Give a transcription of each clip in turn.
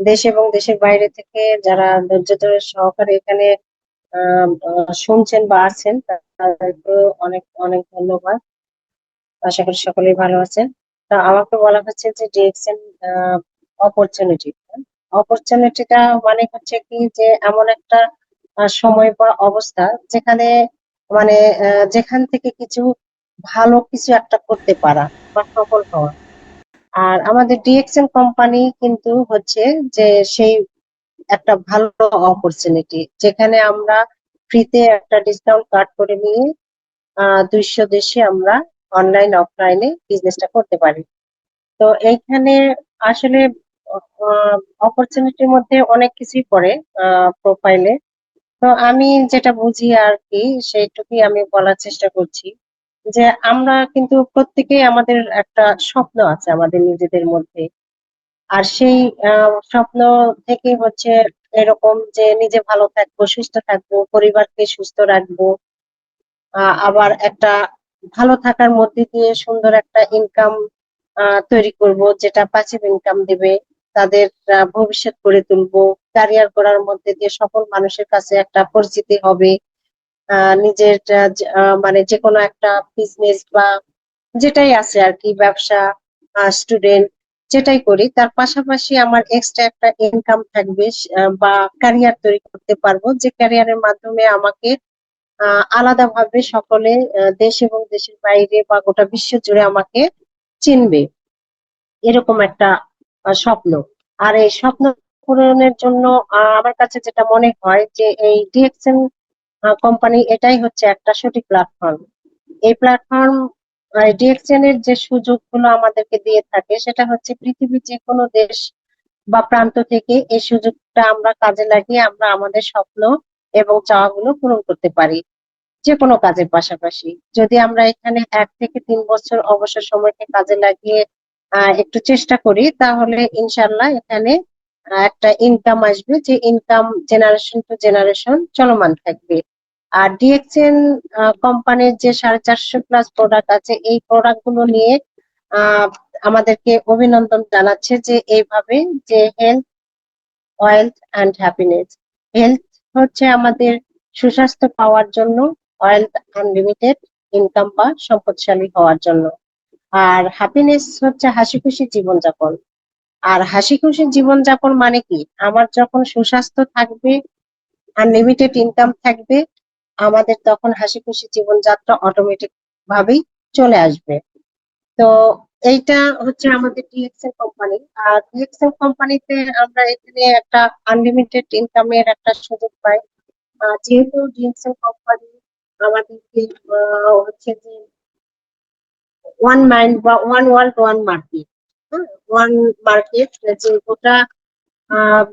দেশ এবং দেশের বাইরে থেকে যারা ধৈর্য ধরে সহকারে এখানে শুনছেন বা আছেন, তাদেরকে অনেক অনেক ধন্যবাদ। আশা করি সকলেই ভালো আছেন। তা আমাকে বলা হচ্ছে যে ডিএক্সএন অপরচুনিটি অপরচুনিটিটা মানে হচ্ছে কি যে এমন একটা সময় বা অবস্থা যেখানে মানে যেখান থেকে কিছু ভালো কিছু একটা করতে পারা বা সফল হওয়া। আর আমাদের ডিএক্সএন কোম্পানি কিন্তু হচ্ছে যে সেই একটা ভালো অপরচুনিটি যেখানে আমরা ফ্রিতে একটা ডিসকাউন্ট কার্ড করে নিয়ে দুইশো দেশে আমরা অনলাইন অফলাইনে বিজনেসটা করতে পারি। তো এইখানে আসলে অপরচুনিটির মধ্যে অনেক কিছুই পড়ে প্রোফাইলে তো আমি যেটা বুঝি আর কি, সেইটুকুই আমি বলার চেষ্টা করছি। যে আমরা কিন্তু প্রত্যেকেই আমাদের একটা স্বপ্ন আছে আমাদের নিজেদের মধ্যে। আর সেই স্বপ্ন থেকে হচ্ছে এরকম যে নিজে ভালো থাকব, সুস্থ থাকব, পরিবারকে সুস্থ রাখব আবার একটা ভালো থাকার মধ্যে দিয়ে সুন্দর একটা ইনকাম তৈরি করব, যেটা পাসিভ ইনকাম দেবে, তাদের ভবিষ্যৎ গড়ে তুলবো ক্যারিয়ার করার মধ্যে দিয়ে সকল মানুষের কাছে একটা পরিচিতি হবে। নিজের মানে যে কোনো একটা বিজনেস বা যেটাই আছে আর কি, ব্যবসা স্টুডেন্ট যেটাই করি, তার পাশাপাশি আমার এক্সট্রা একটা ইনকাম থাকবে বা ক্যারিয়ার তৈরি করতে পারব, যে ক্যারিয়ারের মাধ্যমে আমাকে আলাদাভাবে সকলে দেশ এবং দেশের বাইরে বা গোটা বিশ্ব জুড়ে আমাকে চিনবে। এরকম একটা স্বপ্ন। আর এই স্বপ্ন পূরণের জন্য আমার কাছে যেটা মনে হয় যে এই ডিএক্সএন কোম্পানি এটাই হচ্ছে একটা সঠিক প্ল্যাটফর্ম এই প্ল্যাটফর্ম ডিএক্সএন এর যে সুযোগগুলো আমাদেরকে দিয়ে থাকে, সেটা হচ্ছে পৃথিবীর যে কোনো দেশ বা প্রান্ত থেকে এই সুযোগটা আমরা কাজে লাগিয়ে আমরা আমাদের স্বপ্ন এবং চাওয়াগুলো পূরণ করতে পারি যে কোনো কাজের পাশাপাশি। যদি আমরা এখানে এক থেকে তিন বছর অবসর সময়কে কাজে লাগিয়ে একটু চেষ্টা করি, তাহলে ইনশাল্লাহ এখানে একটা ইনকাম আসবে যে ইনকাম জেনারেশন টু জেনারেশন চলমান থাকবে। আর ডিএক্সএন কোম্পানির যে সাড়ে চারশো প্লাস প্রোডাক্ট আছে, এই প্রোডাক্টগুলো নিয়ে আমাদেরকে অভিনন্দন জানাচ্ছে যে এইভাবে যে health wealth and happiness health হচ্ছে আমাদের সুস্বাস্থ্য পাওয়ার জন্য ওয়েলথ আনলিমিটেড ইনকাম বা সম্পদশালী হওয়ার জন্য। আর হ্যাপিনেস হচ্ছে হাসি খুশি জীবনযাপন। আর হাসি খুশি জীবনযাপন মানে কি? আমার যখন সুস্বাস্থ্য থাকবে আনলিমিটেড ইনকাম থাকবে, আমাদের তখন হাসি খুশি জীবনযাত্রা অটোমেটিক ভাবেই চলে আসবে। তো এইটা হচ্ছে আমাদের ডিএক্সএল কোম্পানি আর ডিএক্সএল কোম্পানিতে আমরা এখানে একটা আনলিমিটেড ইনকামের একটা সুযোগ পাই। যেহেতু ডিএক্সএল কোম্পানি আমাদেরকে হচ্ছে যে ওয়ান মাইন্ড বা one world one market one market যে আহ,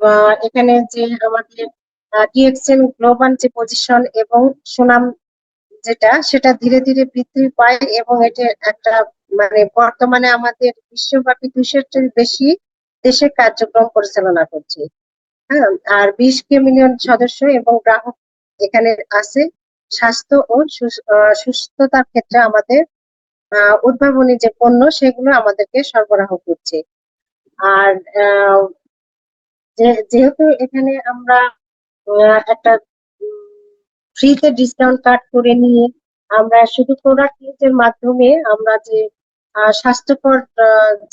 এখানে যে আমাদের ডিএক্সএল গ্লোবাল যে পজিশন এবং সুনাম যেটা সেটা ধীরে ধীরে বৃদ্ধি পায় এবং এটা একটা মানে বর্তমানে আমাদের বিশ্বব্যাপী দুইশোটির বেশি দেশে কার্যক্রম পরিচালনা করছে। হ্যাঁ আর বিশ কে মিলিয়ন সদস্য এবং গ্রাহক এখানে আছে। স্বাস্থ্য ও সুস্থতার ক্ষেত্রে আমাদের উদ্ভাবনী যে পণ্য সেগুলো আমাদেরকে সরবরাহ করছে। আর যেহেতু এখানে আমরা একটা ফ্রিতে ডিসকাউন্ট কার্ড করে নিয়ে আমরা শুধু প্রোডাক্ট ইউজের মাধ্যমে আমরা যে স্বাস্থ্যকর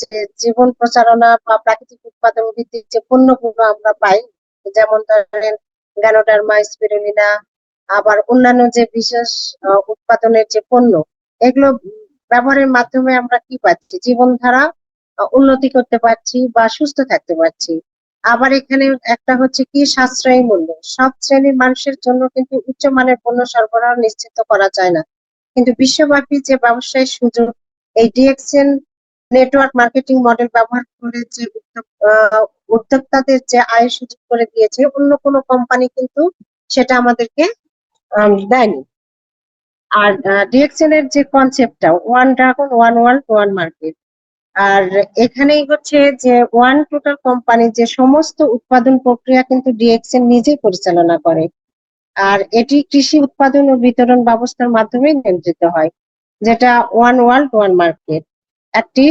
যে জীবন প্রচারণা বা প্রাকৃতিক উৎপাদন ভিত্তিক যে পণ্যগুলো আমরা পাই, যেমন ধরেন গ্যানোডার্মা, স্পিরুলিনা, আবার অন্যান্য যে বিশেষ উৎপাদনের যে পণ্য, এগুলো ব্যবহারের মাধ্যমে আমরা কি পাচ্ছি? জীবনধারা উন্নতি করতে পারছি বা সুস্থ থাকতে পারছি। আবার এখানে একটা হচ্ছে কি? সাশ্রয়ী মূল্য। সব শ্রেণির মানুষের জন্য কিন্তু উচ্চমানের পণ্য সরবরাহ নিশ্চিত করা যায় না। কিন্তু বিশ্বব্যাপী যে ব্যবসায়ের সুযোগ, এই ডিএক্সএন নেটওয়ার্ক মার্কেটিং মডেল ব্যবহার করে যে উদ্যোক্তাদের যে আয় সুযোগ করে দিয়েছে, অন্য কোনো কোম্পানি কিন্তু সেটা আমাদেরকে দেয়নি। আর ডিএক্সএন এর যে কনসেপ্টটা one dragon one world one market আর এখানেই হচ্ছে যে ওয়ান টোটাল কোম্পানি যে সমস্ত উৎপাদন প্রক্রিয়া কিন্তু ডিএক্সএন নিজেই পরিচালনা করে। আর এটি কৃষি উৎপাদন ও বিতরণ ব্যবস্থার মাধ্যমে নিয়ন্ত্রিত হয়, যেটা ওয়ান ওয়ার্ল্ড ওয়ান মার্কেট একটি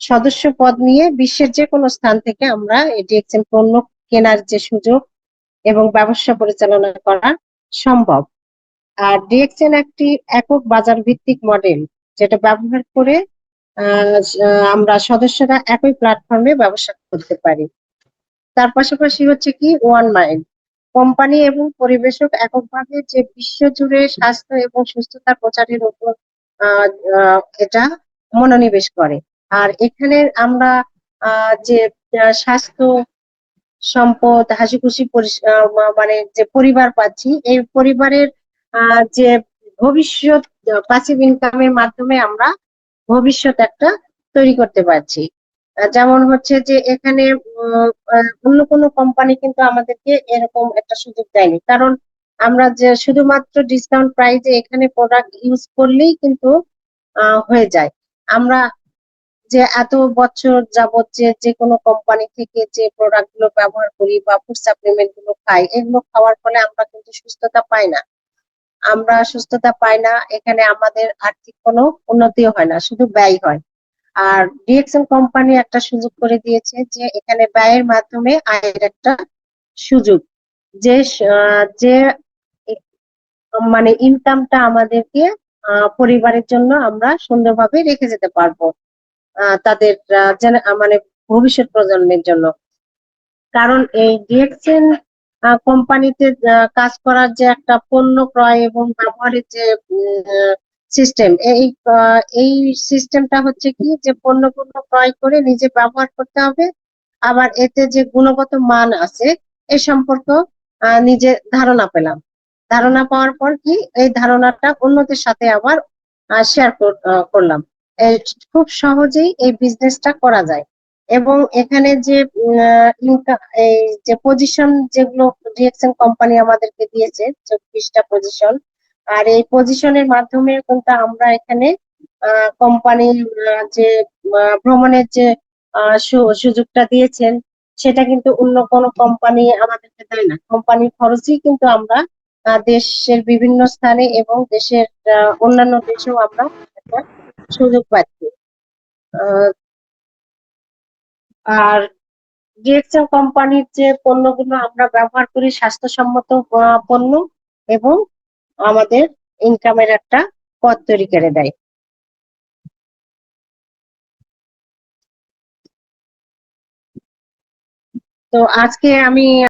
সদস্য পদ নিয়ে বিশ্বের যে কোনো স্থান থেকে আমরা এই ডিএক্সএন পণ্য কেনার যে সুযোগ এবং ব্যবসা পরিচালনা করা সম্ভব। আর ডিএক্সএন একটি একক বাজার ভিত্তিক মডেল যেটা ব্যবহার করে আমরা সদস্যরা একই প্ল্যাটফর্মে ব্যবসা করতে পারি। তার পাশাপাশি হচ্ছে কি ওয়ান মাইন্ড কোম্পানি এবং পরিবেশক এককভাবে যে বিশ্বজুড়ে স্বাস্থ্য এবং সুস্থতার প্রচারের উপর এটা মনোনিবেশ করে। আর এখানে আমরা যে স্বাস্থ্য সম্পদ হাসি খুশি মানে যে পরিবার পাচ্ছি, এই পরিবারের যে ভবিষ্যৎ প্যাসিভ ইনকামের মাধ্যমে আমরা ভবিষ্যৎ একটা তৈরি করতে পারছি। যেমন হচ্ছে যে এখানে অন্য কোনো কোম্পানি কিন্তু আমাদেরকে এরকম একটা সুযোগ দেয়নি। কারণ আমরা যে শুধুমাত্র ডিসকাউন্ট প্রাইসে এখানে প্রোডাক্ট ইউজ করলেই কিন্তু হয়ে যায়। আমরা যে এত বছর যাবত যে যে কোনো কোম্পানি থেকে যে প্রোডাক্টগুলো ব্যবহার করি বা ফুড সাপ্লিমেন্টগুলো খাই, এগুলো খাওয়ার ফলে আমরা কিন্তু সুস্থতা পাই না। আমরা সুস্থতা পাই না, এখানে আমাদের আর্থিক কোনো উন্নতিও হয় না, শুধু ব্যয় হয়। আর ডিএক্সএল কোম্পানি একটা সুযোগ করে দিয়েছে যে এখানে ব্যয়ের মাধ্যমে আয়ের একটা সুযোগ। যে যে মানে ইনকামটা আমাদেরকে পরিবারের জন্য আমরা সুন্দরভাবে রেখে যেতে পারব তাদের মানে ভবিষ্যৎ প্রজন্মের জন্য। কারণ এই ডিএক্সএন কোম্পানিতে কাজ করার যে একটা পণ্য ক্রয় এবং ব্যবহারের যে সিস্টেম এই এই সিস্টেমটা হচ্ছে কি যে পণ্যগুলো ক্রয় করে নিজে ব্যবহার করতে হবে। আবার এতে যে গুণগত মান আছে, এ সম্পর্ক নিজে ধারণা পেলাম। ধারণা পাওয়ার পর কি এই ধারণাটা অন্যদের সাথে আবার শেয়ার করলাম। খুব সহজেই এই বিজনেসটা করা যায়। এবং এখানে যে এই যে পজিশন যেগুলো ডিএক্সএন কোম্পানি আমাদেরকে দিয়েছে, চব্বিশটা পজিশন আর এই পজিশনের মাধ্যমে কিন্তু আমরা এখানে কোম্পানির যে ভ্রমণের যে সুযোগটা দিয়েছেন, সেটা কিন্তু অন্য কোনো কোম্পানি আমাদেরকে দেয় না। কোম্পানির খরচই কিন্তু আমরা দেশের বিভিন্ন স্থানে এবং দেশের অন্যান্য দেশেও আমরা সুযোগ পাচ্ছি। আর ডিএক্সএল কোম্পানির যে পণ্যগুলো আমরা ব্যবহার করি স্বাস্থ্যসম্মত পণ্য এবং আমাদের ইনকামের একটা পথ তৈরি করে দেয়। তো আজকে আমি